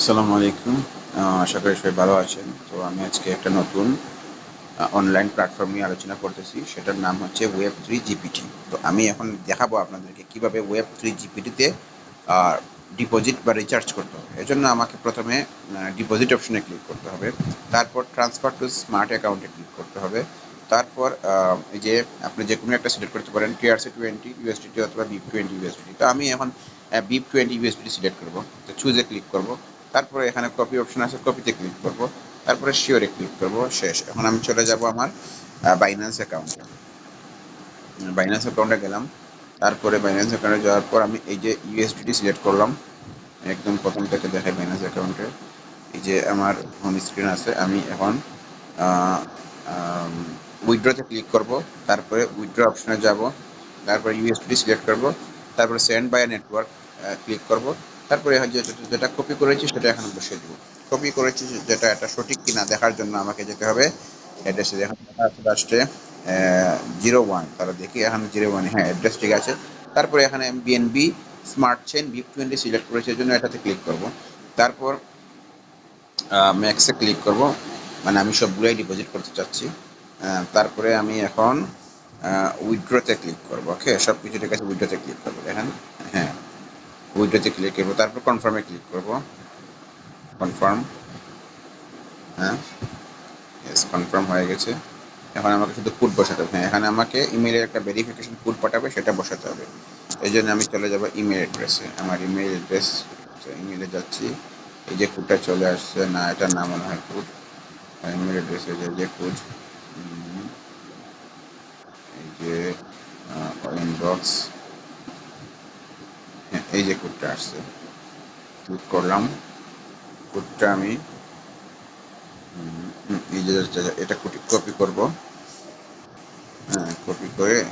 আসসালামু আলাইকুম। আশা করি সবাই ভালো আছেন। তো আমি আজকে একটা নতুন অনলাইন প্ল্যাটফর্ম নিয়ে আলোচনা করতেছি। সেটার নাম হচ্ছে ওয়েব থ্রি জিপিটি তো আমি এখন দেখাবো আপনাদেরকে কীভাবে ওয়েব থ্রি জিপিটিতে ডিপোজিট বা রিচার্জ করতে হবে। এজন্য আমাকে প্রথমে ডিপোজিট অপশনে ক্লিক করতে হবে। তারপর ট্রান্সফার টু স্মার্ট অ্যাকাউন্টে ক্লিক করতে হবে। তারপর এই যে আপনি যে কোনো একটা সিলেক্ট করতে পারেন টিআরসি টোয়েন্টি ইউএসডিটি অথবা বিপ টোয়েন্টি ইউএসডিটি তো আমি এখন বিপ টোয়েন্টি ইউএসডিটি সিলেক্ট করব। তো চুজে ক্লিক করব। তারপরে এখানে কপি অপশন আছে কপিতে ক্লিক করব। তারপরে শিওরে ক্লিক করব, শেষ। এখন আমি চলে যাব আমার বাইন্যান্স অ্যাকাউন্টে বাইন্যান্স অ্যাকাউন্টে গেলাম। তারপরে বাইন্যান্স অ্যাকাউন্টে যাওয়ার পর আমি এই যে ইউএসডিটি সিলেক্ট করলাম। একদম প্রথম থেকে দেখে বাইন্যান্স অ্যাকাউন্টে এই যে আমার হোম স্ক্রিন আছে, আমি এখন উইথড্রতে ক্লিক করব। তারপরে উইথড্র অপশনে যাব। তারপরে ইউএসডি সিলেক্ট করব। তারপরে সেন্ড বাই নেটওয়ার্ক ক্লিক করব। তারপরে যেটা- যেটা কপি করেছি সেটা এখানে বসিয়ে দেবো কপি করেছি যেটা এটা সঠিক কিনা দেখার জন্য আমাকে যেতে হবে। অ্যাড্রেসে এখন লেখা আছে লাস্টে জিরো ওয়ান তাহলে দেখি এখানে জিরো ওয়ান হ্যাঁ অ্যাড্রেস ঠিক আছে। তারপরে এখানে BNB smart chain BEP twenty select করেছি জন্য এটাতে ক্লিক করব। তারপর ম্যাক্সে ক্লিক করব। মানে আমি সবগুলোই ডিপোজিট করতে চাচ্ছি। তারপরে আমি এখন উইথড্রতে ক্লিক করব ওকে সব কিছু ঠিক আছে উইথড্রতে ক্লিক করব। দেখেন হ্যাঁ। উইডোতে ক্লিক করব। তারপর কনফার্মে ক্লিক করব। কনফার্ম হ্যাঁ? ইয়েস কনফার্ম হয়ে গেছে। এখন আমাকে শুধু কোড বসাতে হবে। হ্যাঁ এখানে আমাকে ইমেলের একটা ভেরিফিকেশন কোড পাঠাবে, সেটা বসাতে হবে। এই জন্য আমি চলে যাব ইমেল অ্যাড্রেসে আমার ইমেল অ্যাড্রেস ইমেলে যাচ্ছি। এই যে কোডটা চলে আসছে, না এটা না মনে হয় কোড ইমেল অ্যাড্রেসে যে যে কোড এই যে ইনবক্স এই যে কোডটা আসছে ক্লিক করলাম। কোডটা আমি এই যে যে- এটা কপি করব। হ্যাঁ কপি করে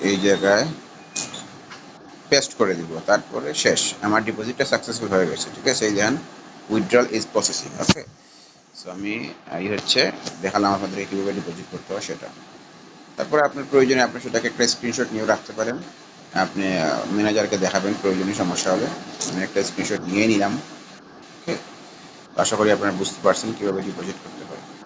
এই জায়গায় পেস্ট করে দিব। তারপরে শেষ। আমার ডিপোজিটটা সাকসেসফুল হয়ে গেছে, ঠিক আছে? এই দেখেন withdrawal is processing okay so আমি, এই হচ্ছে, দেখালাম আপনাদের কীভাবে ডিপোজিট করতে হয় সেটা। তারপরে আপনার প্রয়োজনে আপনি সেটাকে একটা স্ক্রিনশট নিয়েও রাখতে পারেন। আপনি ম্যানেজারকে দেখাবেন, প্রয়োজনীয় সমস্যা হবে। আমি একটা স্ক্রিনশট নিয়ে নিলাম। ওকে আশা করি আপনারা বুঝতে পারছেন কীভাবে ডিপোজিট করতে হয়।